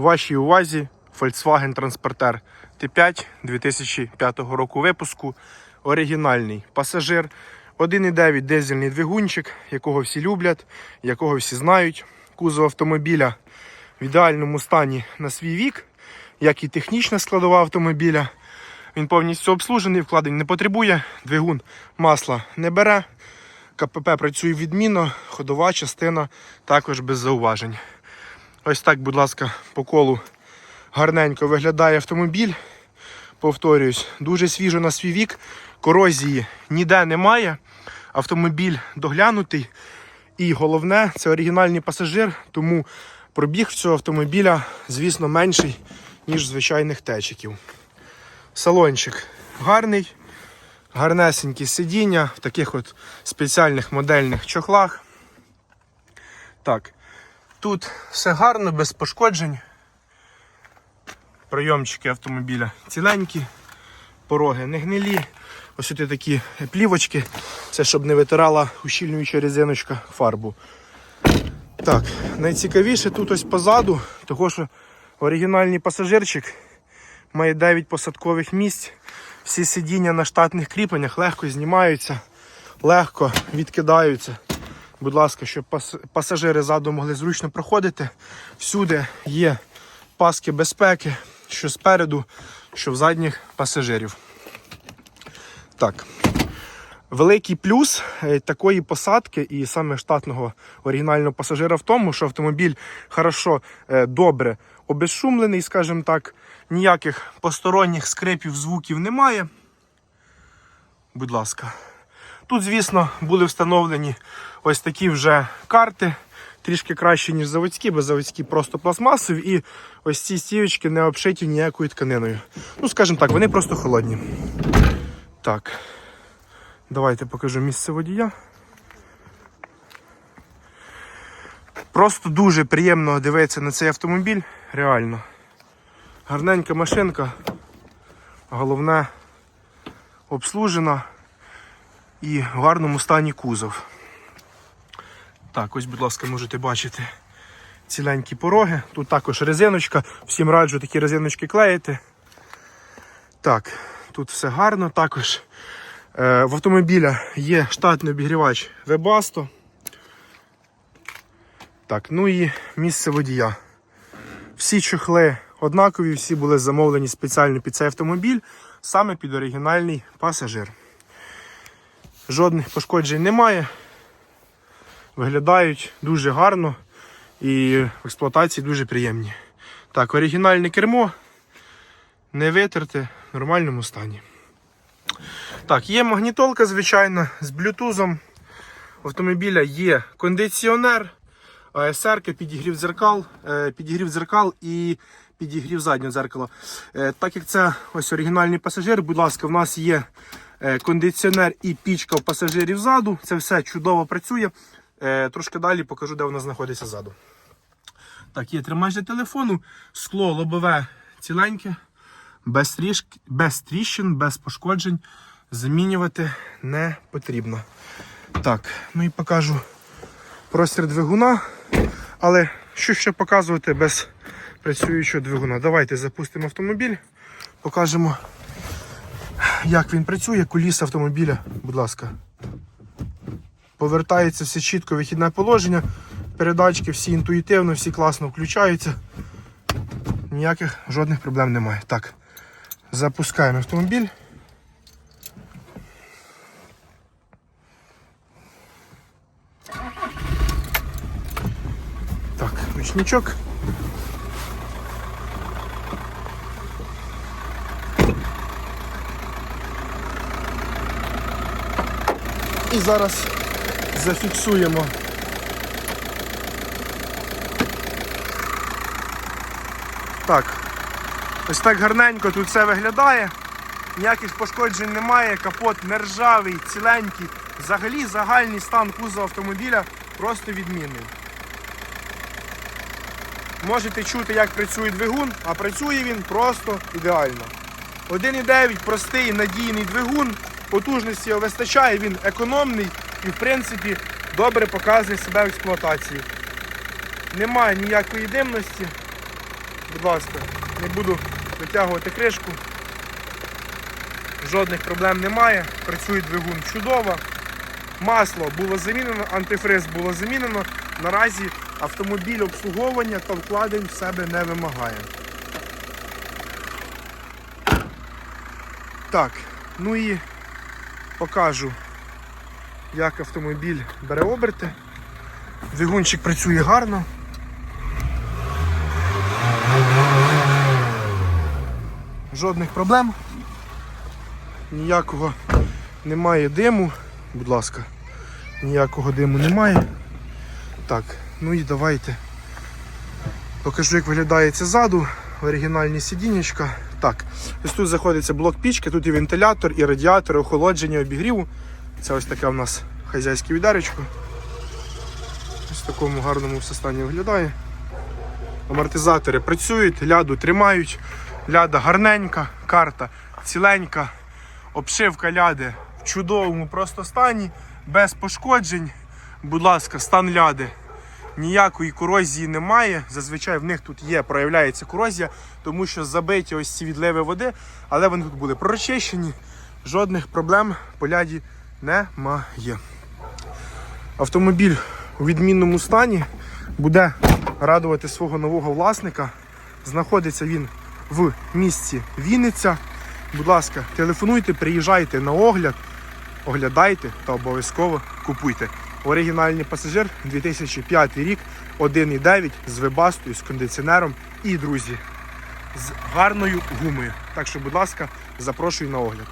Вашій увазі Volkswagen Transporter T5 2005 року випуску. Оригінальний пасажир. 1,9 дизельний двигунчик, якого всі люблять, якого всі знають. Кузов автомобіля в ідеальному стані на свій вік, як і технічна складова автомобіля. Він повністю обслужений, вкладень не потребує, двигун масла не бере. КПП працює відмінно, ходова частина також без зауважень. Ось так, будь ласка, по колу гарненько виглядає автомобіль. Повторюсь, дуже свіжо на свій вік. Корозії ніде немає. Автомобіль доглянутий. І головне, це оригінальний пасажир, тому пробіг цього автомобіля, звісно, менший, ніж звичайних течиків. Салончик гарний, гарнесенькі сидіння в таких от спеціальних модельних чохлах. Так, тут все гарно, без пошкоджень. Прийомчики автомобіля ціленькі, пороги не гнилі. Ось тут такі плівочки, це щоб не витирала ущільнююча резиночка фарбу. Так, найцікавіше тут ось позаду, того що оригінальний пасажирчик має 9 посадкових місць. Всі сидіння на штатних кріпленнях легко знімаються, легко відкидаються. Будь ласка, щоб пасажири ззаду могли зручно проходити. Всюди є паски безпеки, що спереду, що в задніх пасажирів. Так. Великий плюс е, такої посадки і саме штатного оригінального пасажира в тому, що автомобіль хорошо, е, добре обезшумлений, скажімо так, ніяких посторонніх скрипів, звуків немає. Будь ласка. Тут, звісно, були встановлені ось такі вже карти, трішки краще, ніж заводські, бо заводські просто пластмасові, і ось ці стівочки не обшиті ніякою тканиною. Ну, скажімо так, вони просто холодні. Так. Давайте покажу місце водія. Просто дуже приємно дивитися на цей автомобіль. Реально. Гарненька машинка. Головне обслужена і в гарному стані кузов. Так, ось, будь ласка, можете бачити ціленькі пороги. Тут також резиночка. Всім раджу такі резиночки клеїти. Так, тут все гарно. Також е, в автомобіля є штатний обігрівач Webasto. Так, ну і місце водія. Всі чохли однакові, всі були замовлені спеціально під цей автомобіль, саме під оригінальний пасажир. Жодних пошкоджень немає. Виглядають дуже гарно і в експлуатації дуже приємні. Так, оригінальне кермо не витерте в нормальному стані. Так, є магнітолка, звичайно, з блютузом. У автомобіля є кондиціонер, АСР, підігрів дзеркал, е, підігрів дзеркал і підігрів заднього дзеркала. Е, Так як це ось оригінальний пасажир, будь ласка, в нас є кондиціонер і пічка в пасажирів ззаду. Це все чудово працює. Е, Трошки далі покажу, де вона знаходиться ззаду. Так, є тримач для телефону, скло лобове ціленьке, без, трішк, без тріщин, без пошкоджень. Замінювати не потрібно. Так, ну і покажу простір двигуна. Але що ще показувати без працюючого двигуна? Давайте запустимо автомобіль, покажемо, як він працює. Куліс автомобіля, будь ласка. Повертається все чітко, вихідне положення. Передачки всі інтуїтивно, всі класно включаються. Ніяких жодних проблем немає. Так, запускаємо автомобіль. Так, ручничок. І зараз зафіксуємо. Так, ось так гарненько тут все виглядає. Ніяких пошкоджень немає, капот не ржавий, ціленький. Взагалі загальний стан кузова автомобіля просто відмінний. Можете чути, як працює двигун, а працює він просто ідеально. 1,9 простий надійний двигун, потужності його вистачає, він економний і в принципі добре показує себе в експлуатації. Немає ніякої димності. Будь ласка, не буду витягувати кришку. Жодних проблем немає. Працює двигун чудово. Масло було замінено, антифриз було замінено. Наразі автомобіль обслуговування та вкладень в себе не вимагає. Так, ну і покажу, як автомобіль бере оберти. Двигунчик працює гарно. Жодних проблем. Ніякого немає диму. Будь ласка, ніякого диму немає. Так, ну і давайте покажу, як виглядає це ззаду. Оригінальні сидінечка. Так, ось тут знаходиться блок пічки, тут і вентилятор, і радіатор, і охолодження, обігріву. Це ось таке в нас хазяйське відеречко. Ось в такому гарному стані виглядає. Амортизатори працюють, ляду тримають, ляда гарненька, карта ціленька, обшивка ляди в чудовому просто стані, без пошкоджень. Будь ласка, стан ляди. Ніякої корозії немає. Зазвичай в них тут є, проявляється корозія, тому що забиті ось ці відливи води, але вони тут були прочищені. Жодних проблем по ляді немає. Автомобіль у відмінному стані буде радувати свого нового власника. Знаходиться він в місті Вінниця. Будь ласка, телефонуйте, приїжджайте на огляд, оглядайте та обов'язково купуйте. Оригінальний пасажир 2005 рік, 1,9 з вебастою, з кондиціонером і, друзі, з гарною гумою. Так що, будь ласка, запрошую на огляд.